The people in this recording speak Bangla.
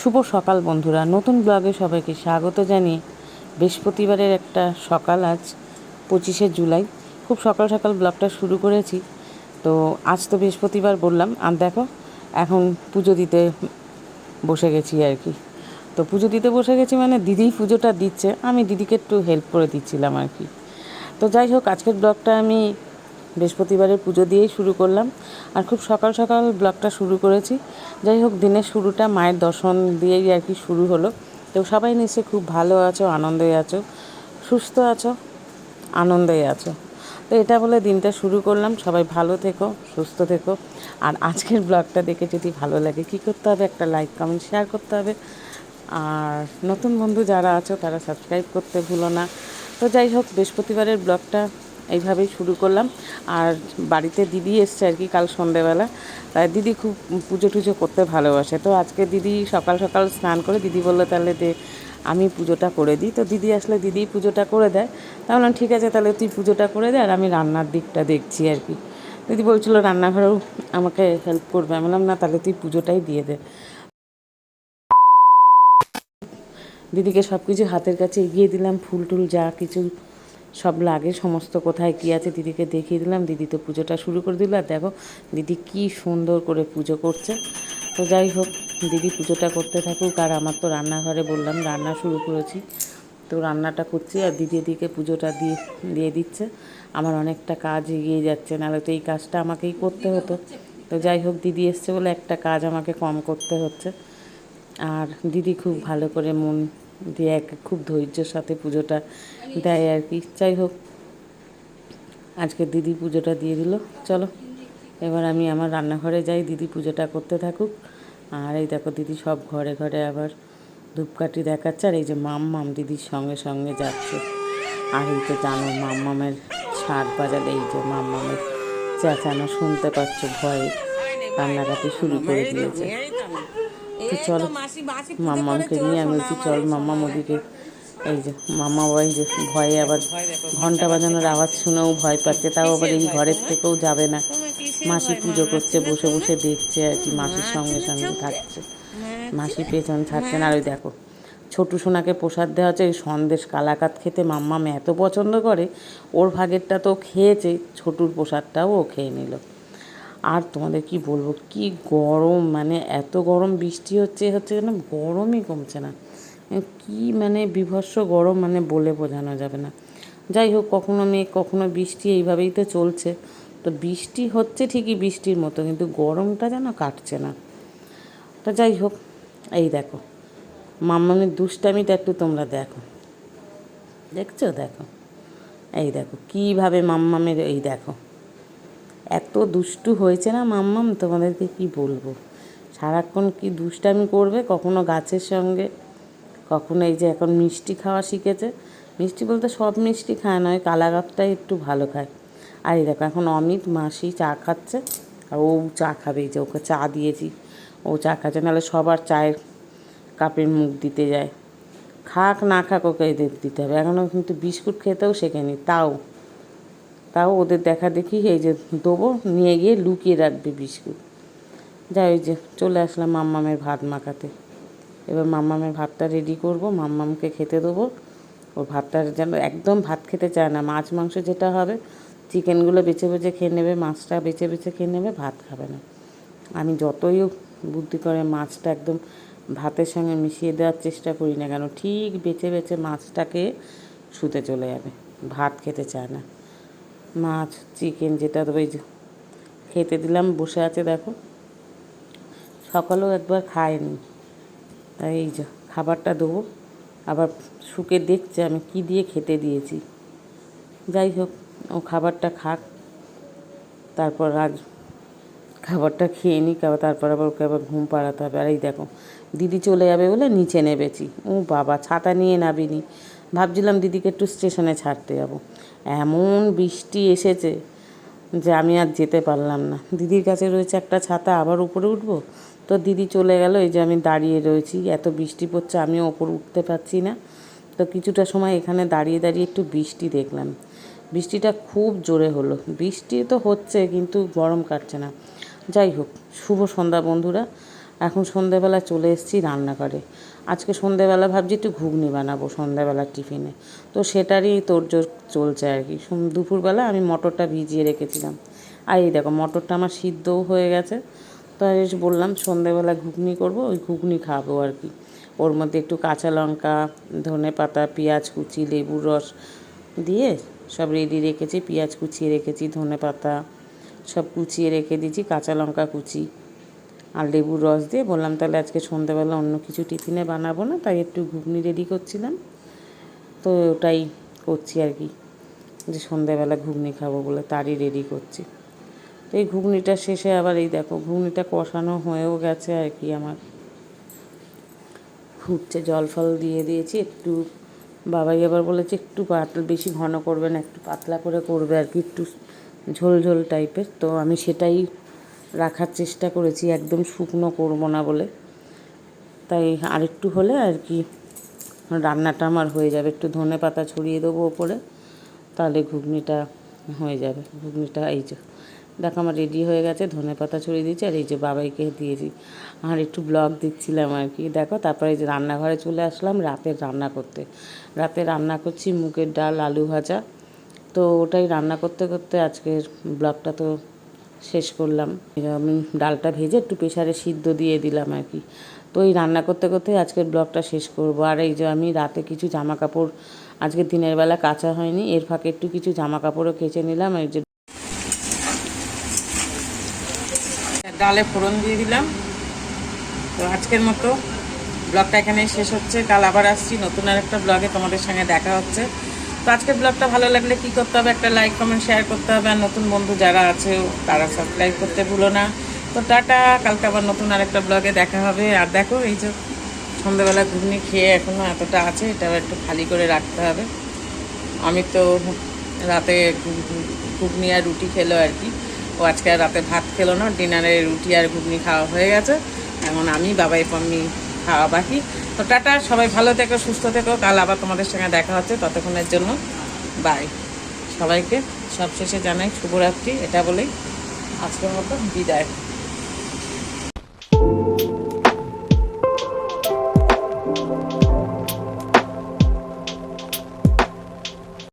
শুভ সকাল বন্ধুরা। নতুন ব্লগে সবাইকে স্বাগত জানিয়ে বৃহস্পতিবারের একটা সকাল, আজ পঁচিশে জুলাই। খুব সকাল সকাল ব্লগটা শুরু করেছি। তো আজ তো বৃহস্পতিবার বললাম। আর দেখো, এখন পুজো দিতে বসে গেছি আর কি। তো পুজো দিতে বসে গেছি মানে দিদিই পুজোটা দিচ্ছে। আমি দিদিকে একটু হেল্প করে দিচ্ছিলাম আর কি। তো যাই হোক, আজকের ব্লগটা আমি বৃহস্পতিবারের পুজো দিয়েই শুরু করলাম। আর খুব সকাল সকাল ব্লগটা শুরু করেছি। যাই হোক, দিনের শুরুটা মায়ের দর্শন দিয়েই আর কি শুরু হলো। তো সবাই নিশ্চয়ই খুব ভালো আছো, আনন্দে আছো, সুস্থ আছো আনন্দে আছো। তো এটা বলে দিনটা শুরু করলাম। সবাই ভালো থেকো, সুস্থ থেকো। আর আজকের ব্লগটা দেখে যদি ভালো লাগে, কী করতে হবে? একটা লাইক কমেন্ট শেয়ার করতে হবে। আর নতুন বন্ধু যারা আছো, তারা সাবস্ক্রাইব করতে ভুলো না। তো যাই হোক, বৃহস্পতিবারের ব্লগটা এইভাবেই শুরু করলাম। আর বাড়িতে দিদি এসছে আর কি কাল সন্ধেবেলা। তাই দিদি খুব পুজো টুজো করতে ভালোবাসে। তো আজকে দিদি সকাল সকাল স্নান করে দিদি বলল, তাহলে দে, আমি পুজোটা করে দিই। তো দিদি আসলে দিদি পুজোটা করে দেয়। তা বললাম, ঠিক আছে, তাহলে তুই পুজোটা করে দে আর আমি রান্নার দিকটা দেখছি আর কি। দিদি বলছিল, রান্নাঘরেও আমাকে হেল্প করবে। আমি বললাম, না, তাহলে তুই পুজোটাই দিয়ে দে। দিদিকে সব কিছু হাতের কাছে এগিয়ে দিলাম, ফুল টুল যা কিছু সব লাগে, সমস্ত কোথায় কী আছে দিদিকে দেখিয়ে দিলাম, দিদি তো পুজোটা শুরু করে দিল আর দেখো দিদি কি সুন্দর করে পুজো করছে। তো যাই হোক, দিদি পুজোটা করতে থাকুক আর আমার তো রান্নাঘরে বললাম রান্না শুরু করেছি। তো রান্নাটা করছি আর দিদি এদিকে পুজোটা দিয়ে দিয়ে দিচ্ছে। আমার অনেকটা কাজ এগিয়ে যাচ্ছে, নাহলে তো এই কাজটা আমাকেই করতে হতো। তো যাই হোক, দিদি এসছে বলে একটা কাজ আমাকে কম করতে হচ্ছে। আর দিদি খুব ভালো করে মন দিয়ে এক খুব ধৈর্যের সাথে পুজোটা দেয় আর কি। যাই হোক, আজকে দিদি পুজোটা দিয়ে দিল। চলো, এবার আমি আমার রান্নাঘরে যাই, দিদি পুজোটা করতে থাকুক। আর এই দেখো দিদি সব ঘরে ঘরে আবার ধূপকাঠি দেখাচ্ছে, আর এই যে মাম মাম দিদির সঙ্গে সঙ্গে যাচ্ছে। আর এই তো জানো মাম মামের ছাড় বাজালে এই যে মাম মামের চেঁচানো, শুনতে পাচ্ছ ভয়ে কান্নাকাটি শুরু করে দিয়েছে। তো চলো মাম্মামকে নিয়ে আমি বলছি চল মাম্মা ওদিকে এই যে মাম্মা ওই যে ভয়ে আবার ঘণ্টা বাজানোর আওয়াজ শুনেও ভয় পাচ্ছে তাও আবার এই ঘরের থেকেও যাবে না। মাসি পুজো করছে বসে বসে দেখছে আর কি মাসির সঙ্গে সঙ্গে থাকছে। মাসি পেছন ছাড়ছে না আর ওই দেখো ছোটু সোনাকে প্রসাদ দেওয়া হচ্ছে এই সন্দেশ কালাকাত খেতে মাম্মাম এত পছন্দ করে ওর ভাগেরটা তো খেয়েছে ছোটুর প্রসাদটাও ও খেয়ে নিল। আর তোমাদের কি বলব? কি গরম মানে এত গরম বৃষ্টি হচ্ছে হচ্ছে যেন গরমই কমছে না। কি মানে বিভৎস গরম মানে বলে বোঝানো যাবে না। যাই হোক, কখনো মেঘ, কখনো বৃষ্টি, এইভাবেই তো চলছে। তো বৃষ্টি হচ্ছে ঠিকই বৃষ্টির মতো, কিন্তু গরমটা যেন কাটছে না। তো যাই হোক, এই দেখো। মাম্মামের দুষ্টামিটা একটু তোমরা দেখো। দেখছ? দেখো। এই দেখো, কীভাবে মাম্মামের, এই দেখো। এত দুষ্টু হয়েছে না মাম্মাম? তোমাদেরকে কি বলব? সারাক্ষণ কি দুষ্টামি করবে? কখনো গাছের সঙ্গে, কখনো এই যে এখন মিষ্টি খাওয়া শিখেছে। মিষ্টি বলতে সব মিষ্টি খায় নয় কালাগাপটাই একটু ভালো খায়। আর এই দেখো, এখন অমিত মাসি চা খাচ্ছে, আর ও চা খাবে যে ওকে চা দিয়েছি। ও চা খাচ্ছে, নাহলে সবার চায়ের কাপের মুখ দিতে যায়। খাক না খাক, ওকে দিতে হবে। এখনও কিন্তু বিস্কুট খেতেও শেখেনি, তাও। তাও ওদের দেখা দেখি, এই যে দেবো, নিয়ে গিয়ে লুকিয়ে রাখবে বিস্কুট। যাই, ওই যে চলে আসলাম মাম্মামের ভাত মাখাতে। এবার মাম্মামের ভাতটা রেডি করব, মাম্মামকে খেতে দেবো। ওর ভাতটা যেন একদম ভাত খেতে চায় না, মাছ মাংস যেটা হবে, চিকেনগুলো বেছে বেছে খেয়ে নেবে, মাছটা বেছে বেছে খেয়ে নেবে, ভাত খাবে না। আমি যতই বুদ্ধি করে মাছটা একদম ভাতের সঙ্গে মিশিয়ে দেওয়ার চেষ্টা করি না কেন, ঠিক বেছে বেছে মাছটাকে শুতে চলে যাবে, ভাত খেতে চায় না। মাছ, চিকেন যেটা যে খেতে দিলাম, বসে আছে দেখো। সকালেও একবার খায়নি। তাই এই যে খাবারটা দেবো। আবার শুকে দেখছে আমি কি দিয়ে খেতে দিয়েছি। যাই হোক, ও খাবারটা খাক। তারপর আজ খাবারটা খেয়ে নিই তারপর আবার ওকে আবার ঘুম পাড়াতে হবে। আর এই দেখো, দিদি চলে যাবে বলে নিচে নেবেছি ও বাবা, ছাতা নিয়ে নাবিনি ভাবছিলাম দিদিকে একটু স্টেশনে ছাড়তে যাব। এমন বৃষ্টি এসেছে যে আমি আর যেতে পারলাম না। দিদির কাছে রয়েছে একটা ছাতা, আবার উপরে উঠবো? তো দিদি চলে গেল, এই যে আমি দাঁড়িয়ে রয়েছি। এত বৃষ্টি পড়ছে, আমিও ওপর উঠতে পারছি না। তো কিছুটা সময় এখানে দাঁড়িয়ে দাঁড়িয়ে একটু বৃষ্টি দেখলাম। বৃষ্টিটা খুব জোরে হলো। বৃষ্টি তো হচ্ছে, কিন্তু গরম কাটছে না। যাই হোক, শুভ সন্ধ্যা বন্ধুরা। এখন সন্ধেবেলা চলে এসেছি রান্নাঘরে। আজকে সন্ধেবেলা ভাবছি একটু ঘুগনি বানাবো সন্ধেবেলার টিফিনে। তো সেটারই তোড়জোড় চলছে আর কি। দুপুরবেলা আমি মটরটা ভিজিয়ে রেখেছিলাম। আর এই দেখো মটরটা আমার সিদ্ধও হয়ে গেছে। তো এসে বললাম সন্ধেবেলা ঘুগনি করব, ওই ঘুগনি খাব আর কি। ওর মধ্যে একটু কাঁচা লঙ্কা, ধনে পাতা, পেঁয়াজ কুচি, লেবুর রস দিয়ে সব রেডি রেখেছি, পেঁয়াজ কুচিয়ে রেখেছি, ধনে পাতা সব কুচিয়ে রেখে দিয়েছি, কাঁচা লঙ্কা কুচি। আর লেবুর রস দিয়ে বললাম, তাহলে আজকে সন্ধ্যাবেলা অন্য কিছু টিফিনে বানাবো না? তাই একটু ঘুগনি রেডি করছিলাম। তো ওটাই করছি আর কি, যে সন্ধ্যাবেলা ঘুগনি খাব বলে তারই রেডি করছি। তো এই ঘুগনিটা শেষে আবার এই দেখো, ঘুগনিটা কষানো হয়েও গেছে আর কি আমার। ফুটছে, জল ফল দিয়ে দিয়েছি, একটু বাবাই আবার বলেছে, একটু পাতলা, বেশি ঘন করবে না, একটু পাতলা করে করবে আর কি, একটু ঝোল ঝোল টাইপের। তো আমি সেটাই রাখার চেষ্টা করেছি, একদম শুকনো করব না বলে। তাই আরেকটু হলে আর কি রান্নাটা আমার হয়ে যাবে। একটু ধনে পাতা ছড়িয়ে দেবো ওপরে, তাহলে ঘুগনিটা হয়ে যাবে। ঘুগনিটা এই যে, দেখো আমার রেডি হয়ে গেছে, ধনে পাতা ছড়িয়ে দিয়েছি আর এই যে বাবাইকে দিয়েছি। আর একটু ব্লগ দিচ্ছিলাম আর কি। দেখো তারপরে এই যে রান্নাঘরে চলে আসলাম রাতের রান্না করতে। রাতে রান্না করছি মুগের ডাল, আলু ভাজা। তো ওটাই রান্না করতে করতে আজকের ব্লগটা তো শেষ করলাম। আমি ডালটা ভেজে একটু প্রেশারে সিদ্ধ দিয়ে দিলাম আর কি। তো এই রান্না করতে করতে আজকের ব্লগটা শেষ করব। আর এই যে আমি রাতে কিছু জামা কাপড় আজকে দিনের বেলা কাচা হয়নি, এর ফাঁকে একটু কিছু জামা কাপড়ও কেচে নিলাম। এই যে ডালে ফোড়ন দিয়ে দিলাম। তো আজকের মতো ব্লগটা এখানেই শেষ হচ্ছে। কাল আবার আসছি নতুন আর একটা ব্লগে। তোমাদের সঙ্গে দেখা হচ্ছে। তো আজকের ব্লগটা ভালো লাগলে কি করতে হবে? একটা লাইক কমেন্ট শেয়ার করতে হবে। আর নতুন বন্ধু যারা আছে, তারা সাবস্ক্রাইব করতে ভুলো না। তো টাটা, কালকে আবার নতুন আর একটা ব্লগে দেখা হবে। আর দেখো, এই যে সন্ধ্যাবেলা ঘুগনি খেয়ে এখনও এতটা আছে, এটাও একটু খালি করে রাখতে হবে। আমি তো রাতে ঘুগনি আর রুটি খেলো আর কি। ও আজকে রাতে ভাত খেলো না, ডিনারে রুটি আর ঘুগনি খাওয়া হয়ে গেছে। এখন আমি, বাবাই, পাম্মি খাওয়া বাকি। তো টাটা, সবাই ভালো থেকো, সুস্থ থেকো। কাল আবার তোমাদের সঙ্গে দেখা হচ্ছে ততক্ষণের জন্য। বাই সবাইকে সবশেষে জানাই শুভরাত্রি। এটা বলেই আজকের মতো বিদায়।